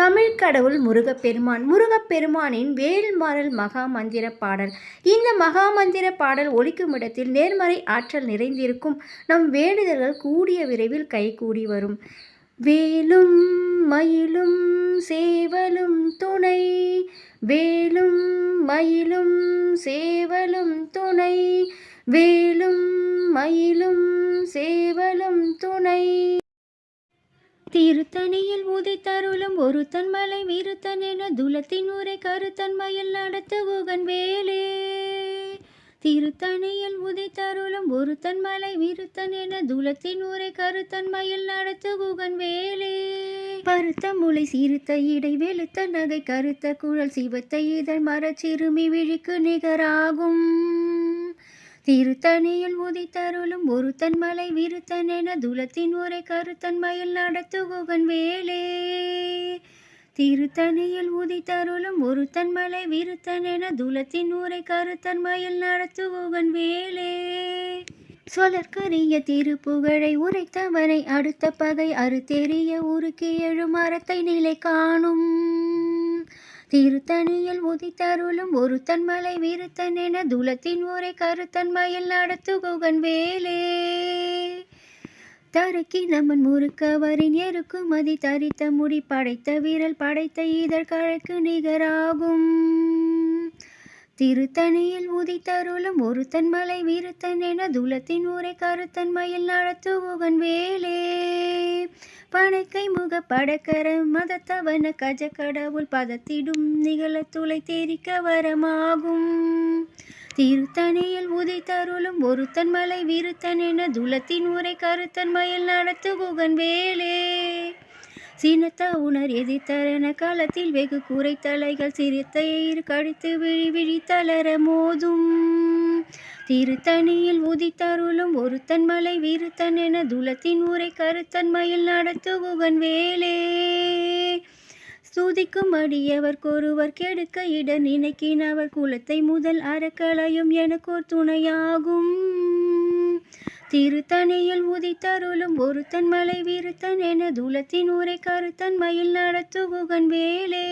தமிழ் கடவுள் முருகப்பெருமான். முருகப்பெருமானின் வேல்மாறல் மகா மந்திர பாடல். இந்த மகா மந்திர பாடல் ஒலிக்கும் இடத்தில் நேர்மறை ஆற்றல் நிறைந்திருக்கும். நம் வேண்டுதல்கள் கூடிய விரைவில் கைகூடி வரும். வேலும் மயிலும் சேவலும் துணை. வேலும் மயிலும் சேவலும் துணை. வேலும் மயிலும் சேவலும் துணை. திருத்தணியில் உதைத்தருளும் ஒருத்தன் மலை வீருத்தன் என துலத்தின் ஊரை கருத்தன்மையில் நடத்து உகன் வேலே. திருத்தணியில் உதைத்தருளும் ஒரு மலை வீருத்தன் என துலத்தின் ஊரை கருத்தன்மையில் நடத்து உகன் வேலே. பருத்த முளை சீருத்த இடை வெளுத்த நகை கருத்த குழல் சிவத்த இதழ் மரச்சிறுமி விழிக்கு நிகராகும். திருத்தணியில் உதித்தருளும் ஒருத்தன் மலை விருத்தன் என துலத்தின் உரை கருத்தன் மயில் நடத்து வேலே. திருத்தணியில் உதித்தருளும் ஒருத்தன் மலை விருத்தன் என துலத்தின் ஊரை கருத்தன் மயில் நடத்து வேலே. சொலற்கரிய திருப்புகழை உரைத்தவனை அடுத்த பகை அறுத்தெறிய உருக்கி எழும் மரத்தை நிலை காணும். திருத்தணியில் உதித்தருளும் ஒருத்தன் மலை விருத்தன் என துலத்தின் ஊரை கருத்தன் மயில் நடத்து குகன் வேலே. தருக்கி நம்மன் முறுக்கவரின் எருக்குமதி தரித்த முடி படைத்த வீரல் படைத்த இதழ் கழக்கு நிகராகும். திருத்தணியில் உதித்தருளும் ஒருத்தன் மலை வீருத்தன் என துலத்தின் ஊரை கருத்தன் மயில் நடத்துவன் வேலே. பனைக்கை முக படக்கர மதத்தவன கஜ கடவுள் பதத்திடும் நிகழ துளை தெரிக்க வரமாகும். திருத்தணியில் உதித்தருளும் ஒருத்தன் மலை வீருத்தன் என துலத்தின் ஊரை கருத்தன் மயில் நடத்து வேலே. சீனத்த உணர் எதிர்த்தரன காலத்தில் வெகு கூரை தலைகள் சிரித்த எயிர் கடித்து விழி விழி தளர மோதும். திருத்தணியில் உதித்தருளும் ஒருத்தன் மலை வீருத்தன் என துலத்தின் ஊரை கருத்தன் மயில் நடத்து குகன் வேலே. ஸ்துதிக்கும் அடியவர்க்கொருவர் கெடுக்க இட நினைக்கினவர் குலத்தை முதல் அறக்களையும் எனக்கோர் துணையாகும். திருத்தணியில் உதித்தருளும் ஒருத்தன் மலை வீருத்தன் என துலத்தின் ஊரை கருத்தன் மயில் நடத்துகுகன் வேலே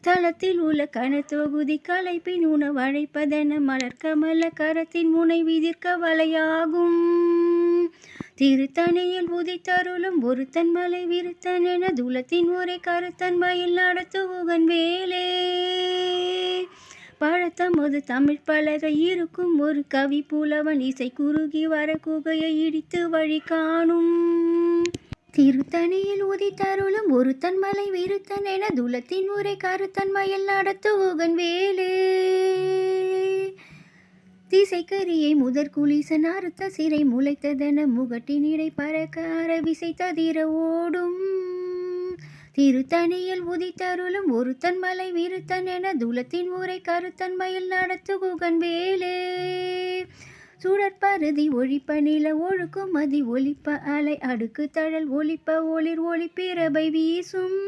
தளத்தில் உள்ள கனத்தொகுதி கலைப்பின் உணவழைப்பதென மலர்கமல கரத்தின் முனை விதிர்க்க வலையாகும். திருத்தணியில் உதித்தருளும் ஒருத்தன் மலை விருத்தன் என துலத்தின் ஊரை கருத்தன் மயில் நடத்துகன் வேலே பழத்தமது தமிழ் பலகை இருக்கும் ஒரு கவி புலவன் இசை குறுகி வர குகையை இடித்து வழி காணும். திருத்தணியில் உதித்தருளும் ஒருத்தன் மலை விருத்தன் என துலத்தின் உரை கருத்தன் மயில் நடத்து உகன் வேலே. திசைக்கரியை முதற் குளிசன் அறுத்த சிறை முளைத்ததென முகட்டின் இடை பறக்க அரவிசை ததிர ஓடும். திருத்தணியில் உதித்தருளும் ஒருத்தன் மலை விருத்தன் என துலத்தின் ஊரை கருத்தன் மயில் நடத்து குகன் வேலே. சுடற்பருதி ஒழிப்ப நில ஒழுக்கும் மதி ஒழிப்ப அலை அடுக்கு தழல் ஒழிப்ப ஒளிர் ஒளிப்பிரபை வீசும்.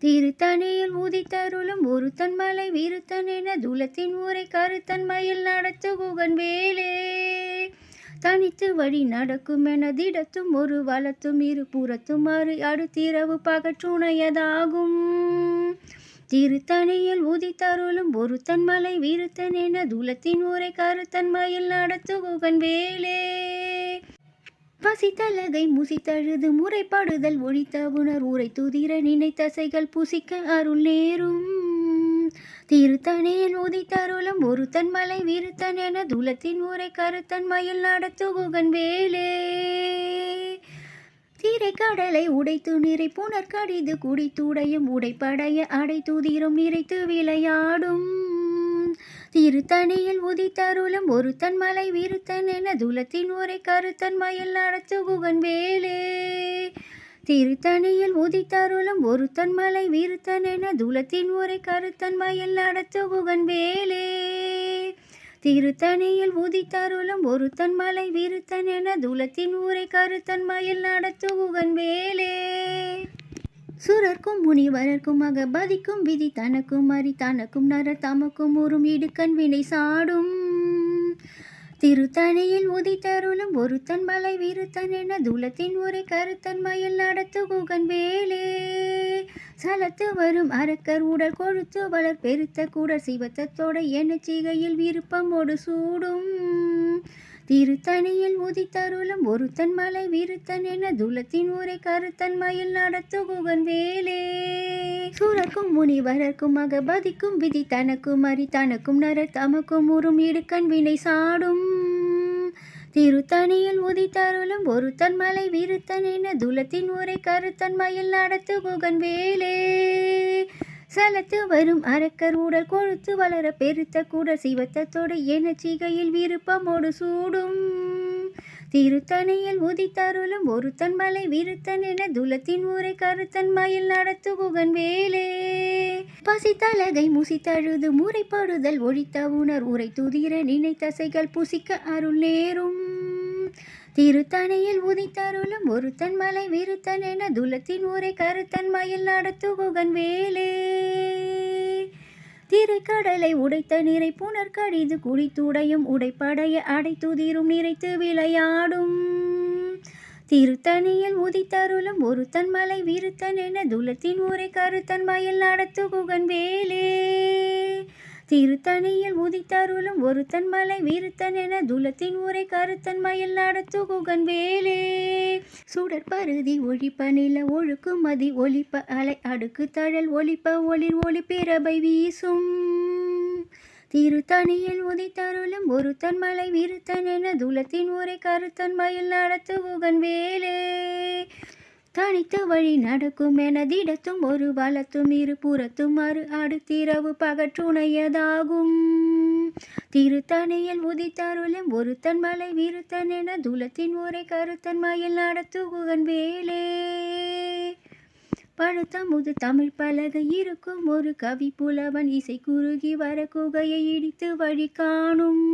திருத்தணியில் உதித்தருளும் ஒருத்தன் மலை விருத்தன் என துலத்தின் ஊரை கருத்தன் மயில் நடத்து குகன் வேலே. தனித்து வழி நடக்கும் எனதிடத்தும் ஒரு வளத்தும் இரு புறத்தும் அறு அடுத்திரவு பகற்றுணையதாகும். திருத்தணியில் உதித்தருளும் ஒரு மலை வீருத்தன் என துலத்தின் ஊரை கருத்தன்மையில் நடத்து குகன் வேலே. பசித்தலகை முசித்தழுது முறைப்படுதல் ஒழித்த உணர் உரை துதிர நினைத்தசைகள் புசிக்க அருள் நேரும். திருத்தணியில் உதித்தருளும் ஒருத்தன் மலை வீருத்தன் என துலத்தின் ஊரை கருத்தன் மயில் நடத்துகுகன் வேலே. தீரை கடலை உடைத்து நிறை புனர் கடிது குடித்துடையும் உடைப்படைய அடை நிறைத்து விளையாடும். திருத்தணியில் உதித்தருளும் ஒருத்தன் மலை விருத்தன் என துலத்தின் ஊரை கருத்தன் மயில் நடத்து குகன் வேலே. திருத்தணியில் உதித்தருளும் ஒருத்தன் மலை வீருத்தன் என துலத்தின் ஊரை கருத்தன் மயில் நடத்து புகன் வேலே. திருத்தணியில் உதித்தருளும் ஒருத்தன் மலை வீருத்தன் என துலத்தின் ஊரை கருத்தன் மயில் நடத்து புகன் வேலே. சுரர்க்கும் முனிவரர்க்கும் அகபதிக்கும் விதி தனக்கும் அரி தனக்கும் நர தமக்கும் உறும் இடுக்கண் வினை சாடும். திருத்தணியில் உதித்தருளும் ஒருத்தன் மலை விருத்தன் என துலத்தின் ஒரு கருத்தன் மயில் நடத்து குகன் வேலே. சலத்து வரும் அரக்கர் உடல் கொழுத்து வளர் பெருத்த கூட சிவத்தத்தோட எண்ணச்சிகையில் விருப்பமோடு சூடும். திருத்தணியில் உதித்தருளும் ஒருத்தன் மலை விருத்தன் என துலத்தின் ஊரை கருத்தன் மயில் நடத்து குகன் வேலே. சூரக்கும் முனிவரர்க்கும் அகபதிக்கும் விதி தனக்கும் அரி தனக்கும் நர தமக்கும் உறும் இடுக்கண் வினை சாடும். திருத்தணியில் உதித்தருளும் ஒருத்தன் மலை விருத்தன் என துலத்தின் ஊரை கருத்தன் மயில் நடத்து குகன் வேலே. சலத்து வரும் அரக்கர் உடல் கொழுத்து வளர பெருத்த கூடல் சிவத்தத்தோடு எண்ணச்சிகையில் விருப்பமோடு சூடும். திருத்தணியில் உதித்தருளும் ஒருத்தன் மலை விருத்தன் என துலத்தின் ஊரை கருத்தன் மயில் நடத்து வேலே. பசித்தலகை முசித்தழுது முறைப்படுதல் ஒழித்த உணர் உரை துதிர நினைத்தசைகள் புசிக்க அருள் நேரும். திருத்தணியில் உதித்தருளும் ஒருத்தன் மலை விருத்தன் என துலத்தின் ஊரை கருத்தன் மயில் நடத்து வேலே. திரைக்கடலை உடைத்த நிறை புனர் கடிது குடித்துடையும் உடைப்படைய அடைத்துதிரும் நிறைத்து விளையாடும். திருத்தணியில் உதித்தருளும் ஒருத்தன் மலை விருத்தன் என துலத்தின் ஊரை கருத்தன் மயில் நடத்து குகன் வேலே. திருத்தணியில் உதித்தருளும் ஒருத்தன் மலை வீருத்தன் என துலத்தின் ஊரை கருத்தன் மயில் நடத்து குகன் வேலே. சுடற்பருதி ஒழிப்ப நில ஒழுக்கு மதி ஒலிப்ப அலை அடுக்கு தழல் ஒலிப்ப ஒளிர் ஒளிப்பிரபை வீசும். திருத்தணியில் உதித்தருளும் ஒருத்தன் மலை வீருத்தன் என துலத்தின் ஊரை கருத்தன் மயில் நடத்து குகன் வேலே. தனித்து வழி நடக்கும் எனதிடத்தும் ஒரு வலத்தும் இரு புறத்தும் மறு அடுத்திரவு பகற்றுணையதாகும். திருத்தணியில் உதித்தருளும் ஒருத்தன் மலை விருத்தன் என துலத்தின் ஊரை கருத்தன் மயில் நடத்துகுகன் வேலே. பழுத்த முது தமிழ் பலகை இருக்கும் ஒரு கவி புலவன் இசை குறுகி வர குகையை இடித்து வழி காணும்.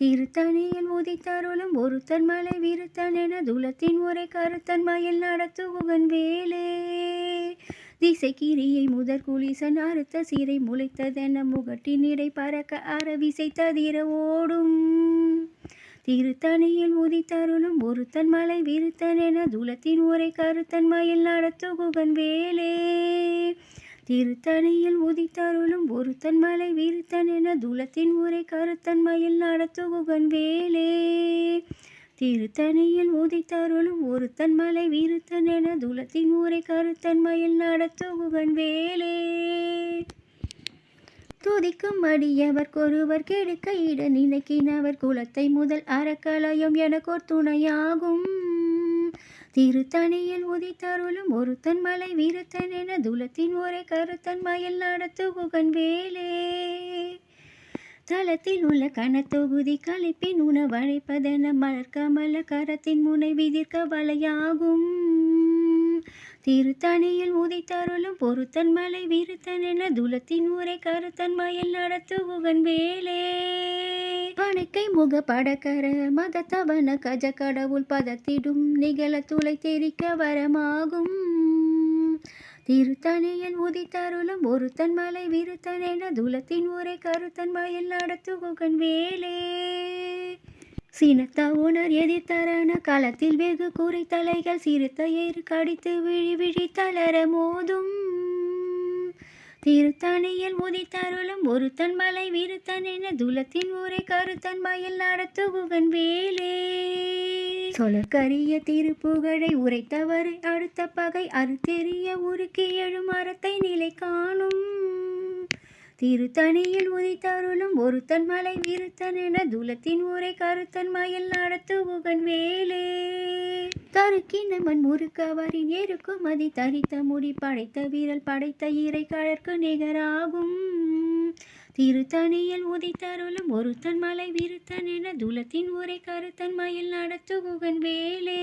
திருத்தணியில் உதித்தருளும் ஒருத்தன் மலை விருத்தன் என துலத்தின் உரை கருத்தன் மயில் நடத்து வேலே. திசை கிரியை முதற் குளிசன் அறுத்த சீரை முளைத்ததென முகட்டின் இடை பறக்க அறவிசை ததிர ஓடும். திருத்தணியில் உதித்தருளும் ஒருத்தன் மலை விருத்தன் என துலத்தின் உரை கருத்தன் மயில் நடத்து குகன் வேலே. திருத்தணியில் உதித்தருளும் ஒருத்தன் மலை விருத்தன் என துலத்தின் உரை கருத்தன் மயில் நடத்து குகன் வேலே. திருத்தணியில் உதித்தருளும் ஒருத்தன் மலை விருத்தன் என துலத்தின் ஊரை கருத்தன் மயில் நடத்து குகன் வேலே. துதிக்கும் அடியவர்க்கொருவர் கெடுக்க இட நினைக்கினவர் குலத்தை முதல் அறக்கலயம் எனக்கோர் துணையாகும். திருத்தணியில் உதித்தருளும் ஒருத்தன் மலை வீரத்தன் என துலத்தின் ஒரே கருத்தன் மயில் நடத்து குகன் வேலே. தளத்தில் உள்ள கனத்தொகுதி கழிப்பின் உணவழைப்பதென மலர்கமல கரத்தின் முனை விதிர்க்க வலையாகும். திருத்தணியில் உதித்தருளும் பொருத்தன் மலை விருத்தன் என துலத்தின் ஊரை கருத்தன் மயில் நடத்து வேலே. பணக்கை முக படக்கர மதத்தவன கஜ கடவுள் பதத்திடும் நிகழ துளை தெரிக்க வரமாகும். திருத்தணியில் உதித்தருளும் ஒருத்தன் மலை விருத்தன் என துலத்தின் ஊரை கருத்தன் மயில் நடத்து வேலே. சினத்த உணர் எதிர்த்தரன களத்தில் வெகு கூரை தலைகள் சிறுத்த ஏறு கடித்து விழி விழி தளர மோதும். திருத்தணியில் உதித்தருளும் ஒருத்தன் மலை விருத்தன் என துலத்தின் ஊரை கருத்தன் மயில் நடத்து குகன் வேலே. சொலக்கரிய திருப்புகழை உரைத்தவரை அடுத்த பகை அறுத்தெறிய உருக்கி எழும் மரத்தை நிலை காணும். திருத்தணியில் உதித்தருளும் ஒருத்தன் மலை விருத்தன் என துலத்தின் ஊரை கருத்தன் மயில் நடத்துகுகன் வேலே. தருக்கினமன் முறுக்கவரின் எருக்கும் அதி தரித்த முடி படைத்த வீரல் படைத்த இறை கழற்கு நிகராகும். திருத்தணியில் உதித்தருளும் ஒருத்தன் மலை விருத்தன் என துலத்தின் ஊரை கருத்தன் மயில் நடத்துகுகன் வேலே.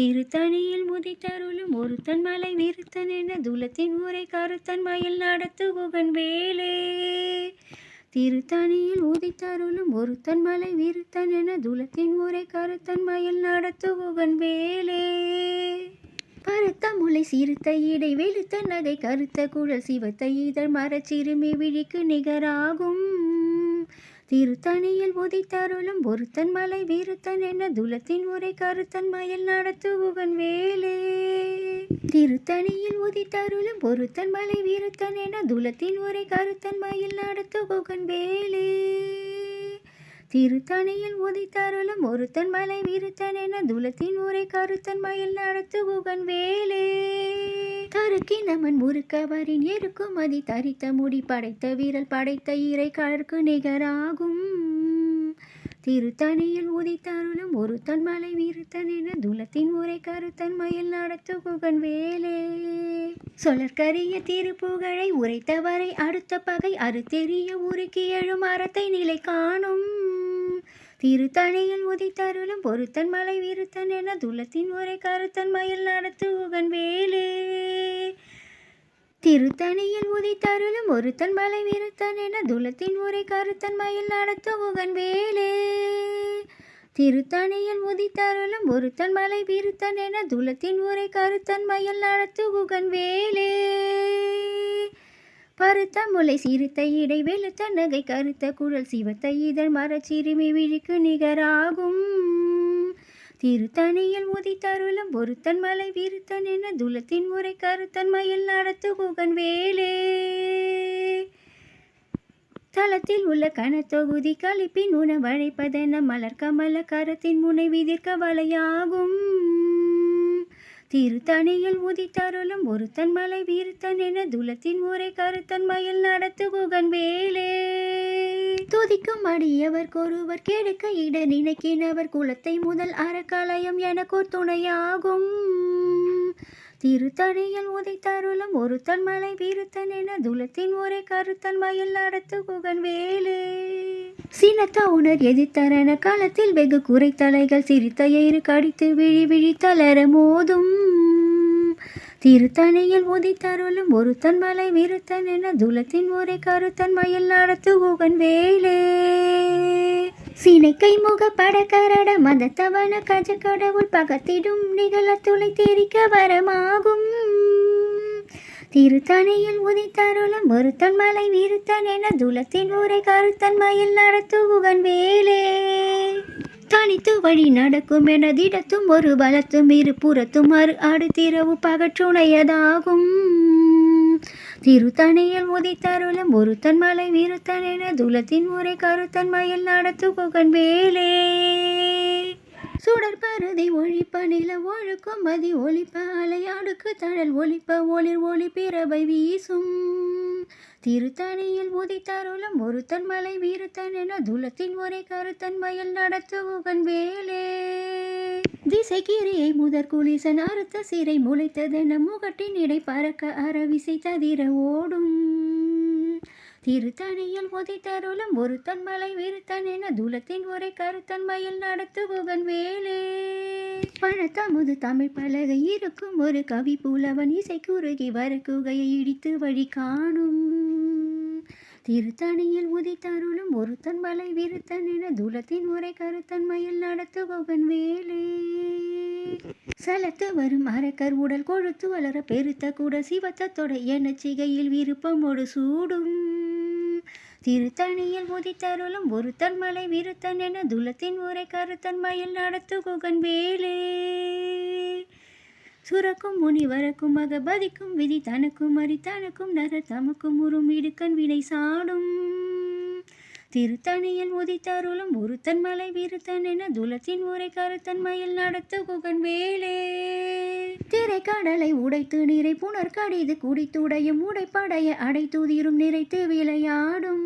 திருத்தணியில் முதித்தருளும் ஒருத்தன் மலை விருத்தன் என துலத்தின் ஊரை கருத்தன் மயில் நடத்து குகன் வேலே திருத்தணியில் உதித்தருளும் ஒருத்தன் மலை விருத்தன் என துலத்தின் ஊரை கருத்தன் மயில் நடத்து குகன் வேலே. பருத்த முளை சிறுத்த இடை வெளுத்த நகை கருத்த குழல் சிவத்த இதழ் மரச்சிறுமி விழிக்கு நிகராகும். திருத்தணியில் உதித்தருளும் ஒருத்தன் மலை வீருத்தன் என துலத்தின் உரை கருத்தன் மயில் நடத்து வேலே. திருத்தணியில் உதித்தருளும் பொருத்தன் மலை வீருத்தன் என துலத்தின் உரை கருத்தன் மயில் நடத்து வேலே. திருத்தணியில் உதித்தருளும் ஒருத்தன் மலை வீருத்தன் என துலத்தின் உரை கருத்தன் மயில் நடத்து வேலே. தருக்கி நமன் முறுக்கவரின் எருக்கும் மதி தரித்த முடி படைத்த வீரல் படைத்த இறை கழற்கு நிகராகும். திருத்தணியில் உதித்தருளும் ஒருத்தன் மலை வீருத்தன் என துலத்தின் உரை கருத்தன் மயில் நடத்து குகன் வேலே. சொலற்கரிய திருப்புகழை உரைத்தவரை அடுத்த பகை அறுத்தெறிய உருக்கி எழும் அறத்தை நிலை காணும். திருத்தணியில் உதித்தருளும் பொருத்தன் மலை வீருத்தன் என துலத்தின் ஒரே கருத்தன் மயில் நடத்து உகன் வேலே திருத்தணியில் உதித்தருளும் ஒருத்தன் மலை வீருத்தன் என துலத்தின் உரை கருத்தன் மயில் நடத்து உகன் வேலே திருத்தணியில் உதித்தருளும் ஒருத்தன் மலை வீருத்தன் என துலத்தின் உரை கருத்தன் மயில் நடத்து உகன் வேலே பருத்த முலை சிறுத்த இடை வெளுத்த நகை கருத்த குழல் சிவத்த இதழ் மரச்சிறுமி விழிக்கு நிகராகும். திருத்தணியில் உதித்தருளும் ஒருத்தன் மலை வீருத்தன் என துலத்தின் முறை கருத்தன் மயில் நடத்து குகன் வேலே. தளத்தில் உள்ள கனத்தொகுதி கழிப்பின் உணவழைப்பதென மலர் கமல கரத்தின் முனை விதிர்க்க வலையாகும். திருத்தணியில் உதித்தருளும் ஒருத்தன் மலை வீர்த்தன் என துலத்தின் ஊரை கருத்தன் மயில் நடத்து குகன் வேலே. துதிக்கும் அடியவர்க்கொருவர் கெடுக்க இட நினைக்கினவர் குலத்தை முதல் அறக்கலயம் எனக்கோர் துணையாகும். திருத்தணியில் உதைத்தருளும் ஒருத்தன் மலை வீருத்தன் என துலத்தின் ஒரே கருத்தன் மயில் நடத்து குகன் வேலே. சினத்த உணர் எதிர்த்தரன காலத்தில் வெகு குறைத்தலைகள் சிரித்த எயிறு கடித்து விழி விழி தளர மோதும். திருத்தணியில் உதித்தருளும் ஒருத்தன் மலை விருத்தன் என துலத்தின் ஒரே கருத்தன் மயில் நடத்து குகன் வேலே. சினைக்கை முக படக்கரட மதத்தவன கஜ கடவுள் பகத்திடும் நிகழ துளை தெரிக்க வரமாகும். திருத்தணியில் உதித்தருளும் ஒருத்தன் மலை வீருத்தன் என துலத்தின் ஊரை கருத்தன் மயில் நடத்து வேலே. தனித்து வழி நடக்கும் எனதிடத்தும் ஒரு பலத்தும் இரு புறத்தும் மறு அடுத்திரவு பகற்றுணையதாகும். திருத்தணியில் உதித்தருளும் ஒருத்தன் மலை வீருத்தன் என துலத்தின் உரை கருத்தன் மயில் நடத்து குகன் வேலே. சுடற்பருதி ஒழிப்ப நில ஒழுக்கும் மதி ஒழிப்ப அலையாடுக்கு தழல் ஒளிப்ப ஒளிர் ஒளி பிறவை வீசும். திருத்தணியில் உதித்தருளும் ஒருத்தன் மலை வீருத்தன் என துலத்தின் ஒரே கருத்தன் மயில் நடத்து குகன் வேலே. திசைக்கிரியை முதற் குளிசன் அறுத்த சிறை முளைத்ததென முகட்டின் இடை பறக்க அறவிசை ததிர ஓடும். திருத்தணியில் உதித்தருளும் ஒருத்தன் மலை விருத்தன் என துலத்தின் ஒரே கருத்தன் மயில் நடத்து வேலே. பழத்தமுது தமிழ் பலகை இருக்கும் ஒரு கவி புலவன் இசை குறுகி வர குகையை இடித்து வழி காணும். திருத்தணியில் உதித்தருளும் ஒருத்தன் மலை விருத்தன் என துலத்தின் உரை கருத்தன் மயில் நடத்து குகன் வேலே. சலத்து வரும் அரக்கர் உடல் கொழுத்து வளர பெருத்த கூட சிவத்த தொடை என சிகையில் விருப்பமோடு சூடும். திருத்தணியில் உதித்தருளும் ஒருத்தன் மலை விருத்தன் என துலத்தின் உரை கருத்தன் மயில் நடத்து குகன் வேலே. சுரக்கும் முனி வரக்கும் மகபதிக்கும் விதி தனக்கும் அரி தனக்கும் நர தமக்கும் உறும் இடுக்கன் வினை சாடும். திருத்தணியில் உதித்தருளும் ஒருத்தன் மலை விருத்தன் என துலத்தின் உரை கருத்தன் மயில் நடத்து குகன் வேலே. திரைக்கடலை உடைத்து நீரை புனர் கடிது குடித்துடையும் உடைப்படைய அடைத்துதிரும் நிறைத்து விளையாடும்.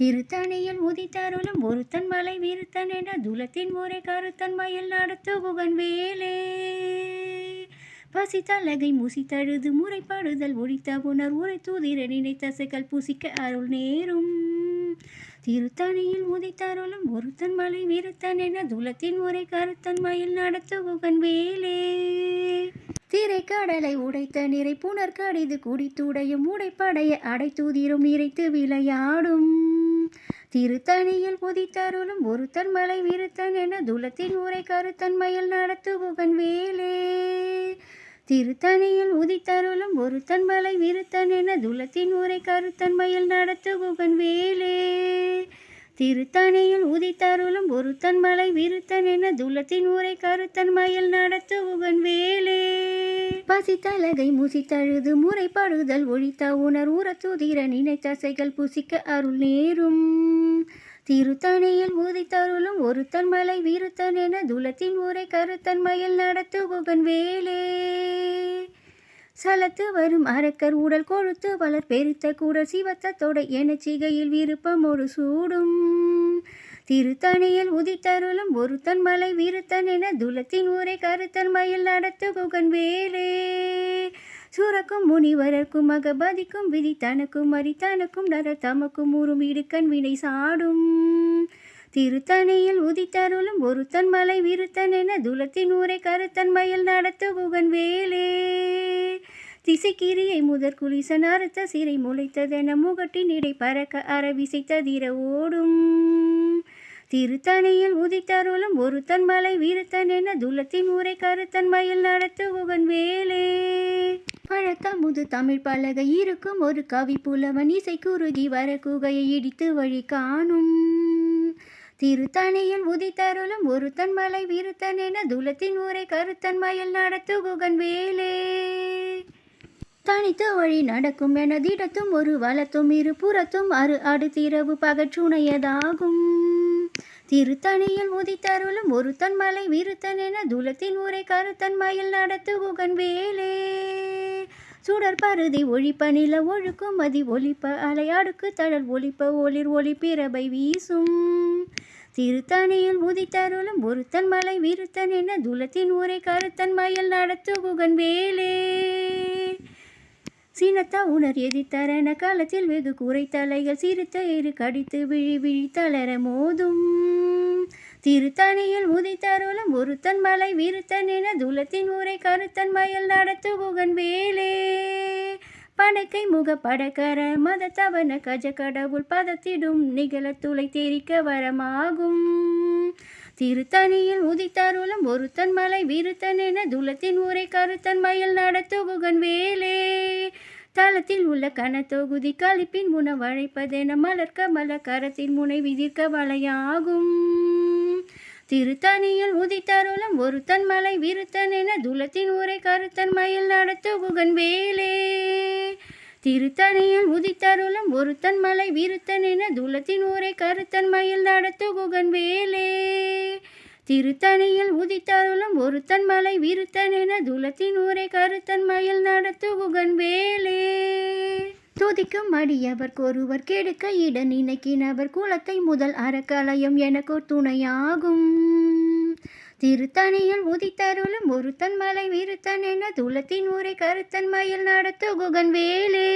திருத்தணியில் உதித்தருளும் ஒருத்தன் மலை விருத்தன் என துலத்தின் முறை கருத்தன் மயில் நடத்து குகன் வேலே. பசித்தலகை முசித்தழுது முறைப்பாடுதல் ஒழித்த உணர் உரை தூதிர நினைத்தசைகள் புசிக்க அருள் நேரும். திருத்தணியில் உதித்தருளும் ஒருத்தன் மலை வீரத்தன் என துலத்தின் உரை கருத்தன் மயில் நடத்து குகன் வேலே. திரைக்கடலை உடைத்த நிறை புனர் கடிது குடித்துடையும் உடைப்படைய அடைத்தூதிரும் இறைத்து விளையாடும். திருத்தணியில் புதித்தருளும் ஒருத்தன் மலை விருத்தன் என துலத்தின் உரை கருத்தன் மயில் நடத்து குகன் வேலே. திருத்தணியில் உதித்தருளும் ஒருத்தன் மலை விருத்தன் என துலத்தின் உரை கருத்தன் மயில் நடத்து குகன் வேலே. திருத்தணியில் உதித்தருளும் ஒருத்தன் மலை விருத்தன் என துலத்தின் உரை கருத்தன் மயில் நடத்து குகன் வேலே. பசித்தலகை முசித்தழுது முறைப்படுதல் ஒழித்த உணர் உரத்துதிர நினைத்தசைகள் புசிக்க அருள் நேரும். திருத்தணியில் ஊதித்தருளும் ஒருத்தன் மலை வீருத்தன் என துலத்தின் ஊரை கருத்தன் மயில் நடத்து புகன் வேலே. சலத்து வரும் அரக்கர் உடல் கொழுத்து வளர் பெருத்த கூட சிவத்தத்தோட என சிகையில் விருப்பமோடு சூடும். திருத்தணியில் உதித்தருளும் ஒருத்தன் மலை வீருத்தன் என துலத்தின் ஊரை கருத்தன் மயில் நடத்து குகன் வேலே. சுரக்கும் முனிவரர்க்கும் மகபதிக்கும் விதி தனக்கும் மறி தனக்கும் நர தமக்கும் ஊரும் இடுக்கண் வினை சாடும். திருத்தணியில் உதித்தருளும் ஒருத்தன் மலை விருத்தன் என துலத்தின் ஊரை கருத்தன் மயில் நடத்து குகன் வேலே. திசைக்கிரியை முதற் குளிசன் அறுத்த சிறை முளைத்ததென முகட்டின் இடை பறக்க அறவிசைத்ததிர ஓடும். திருத்தணியில் உதித்தருளும் ஒருத்தன் மலை விருத்தன் என துலத்தின் ஊரை கருத்தன் மயில் நடத்து குகன் வேலே. பழக்கமுது தமிழ் பலகை இருக்கும் ஒரு கவி புலவன் இசை குறுகி வர குகையை இடித்து வழி காணும். திருத்தணியில் உதித்தருளும் ஒருத்தன் மலை வீருத்தன் என துலத்தின் ஊரை கருத்தன் மயில் நடத்து குகன் வேலே. தனித்து வழி நடக்கும் எனதிடத்தும் ஒரு வலத்தும் இரு புறத்தும் அரு அடுத்திரவு பகற்றுணையதாகும். திருத்தணியில் உதித்தருளும் ஒருத்தன் மலை விருத்தன் என துலத்தின் ஊரை கருத்தன் மயில் நடத்து குகன் வேலே சுடர் பருதி ஒழிப்ப நில ஒழுக்கும் மதி ஒலிப்ப அலையாடுக்கு தழல் ஒழிப்ப ஒளிர் ஒளி பிறபை வீசும். திருத்தணியில் உதித்தருளும் ஒருத்தன் மலை விருத்தன் என துலத்தின் ஊரை கருத்தன் மயில் நடத்து குகன் வேலே சீனத்தா உணர் எதிர்த்தரன காலத்தில் வெகு குறைத்தலைகள் சிறுத்த இரு கடித்து விழி விழி தளர மோதும். திருத்தணியில் உதித்தருளும் ஒருத்தன் மலை விருத்தன் என துலத்தின் ஊரை கருத்தன் மயில் நடத்து குகன் வேலே. படக்கை முக படக்கர மதத்தவன கஜ கடவுள் பதத்திடும் நிகழ துளை தெரிக்க வரமாகும். திருத்தணியில் உதித்தருளும் ஒருத்தன் மலை விருத்தன் என துலத்தின் ஊரை கருத்தன் மயில் நடத்துகுகன் வேலே. தளத்தில் உள்ள கனத்தொகுதி கழிப்பின் உணவழைப்பதென மலர்க்க மல கரத்தின் முனை விதிர்க்க வலையாகும். திருத்தணியில் உதித்தருளும் ஒருத்தன் மலை விருத்தன் என துலத்தின் ஊரை கருத்தன் மயில் நடத்துகுகன் வேலே. திருத்தணியில் உதித்தருளும் ஒருத்தன் மலை விருத்தன் என துலத்தின் ஊரை கருத்தன் மயில் நடத்து குகன் வேலே. திருத்தணியில் உதித்தருளும் ஒருத்தன் மலை விருத்தன் என துலத்தின் ஊரை கருத்தன் மயில் நடத்து குகன் வேலே. துதிக்கும் அடியவர் கோருவர் கெடுக்க இட நினைக்கினவர் குலத்தை முதல் அறக்கலையும் எனக்கு துணையாகும். திருத்தணியில் உதித்தருளும் ஒருத்தன் மலை விருத்தன் என துலத்தின் ஊரை கருத்தன் மயில் நடத்து குகன் வேலே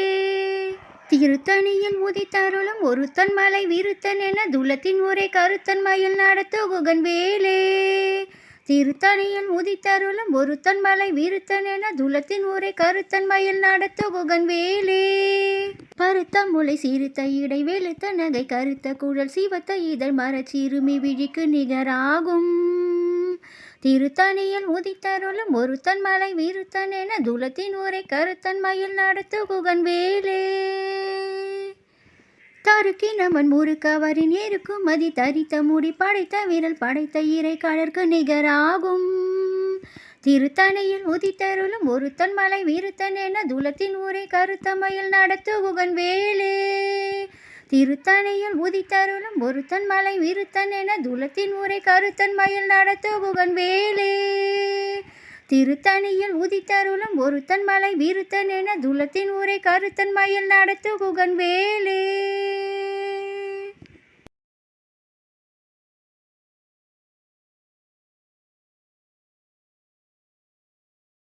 திருத்தணியில் உதித்தருளும் ஒருத்தன் மலை விருத்தன் என துலத்தின் ஊரை கருத்தன் மயில் நடத்து குகன் வேலே திருத்தணியில் உதித்தருளும் ஒருத்தன் மலை வீருத்தன் என துலத்தின் ஊரை கருத்தன் மயில் நடத்து குகன் வேலே பருத்த முளை சிறுத்த இடை வெளுத்த நகை கருத்த குழல் சிவத்த இதழ் மரச்சிறுமி விழிக்கு நிகராகும். திருத்தணியில் உதித்தருளும் ஒருத்தன் மலை விருத்தன் என துலத்தின் ஊரை கருத்தன் மயில் நடத்து குகன் வேலே. தருக்கினவன் முறுக்கவரின் இருக்கும் மதி தரித்த முடி படைத்த விரல் படைத்த இறை கடற்கு நிகராகும். திருத்தணியில் உதித்தருளும் ஒருத்தன் மலை வீருத்தன் என துலத்தின் ஊரை கருத்தமையில் நடத்து குகன் வேலே. திருத்தணியில் உதித்தருளும் ஒருத்தன் மலை விருத்தன் என துலத்தின் ஊரை கருத்தன் மயில் நடத்து குகன் வேலே. திருத்தணியில் உதித்தருளும் ஒருத்தன் மலை விருத்தன் என துலத்தின் ஊரை கருத்தன் மயில் நடத்து குகன் வேலே.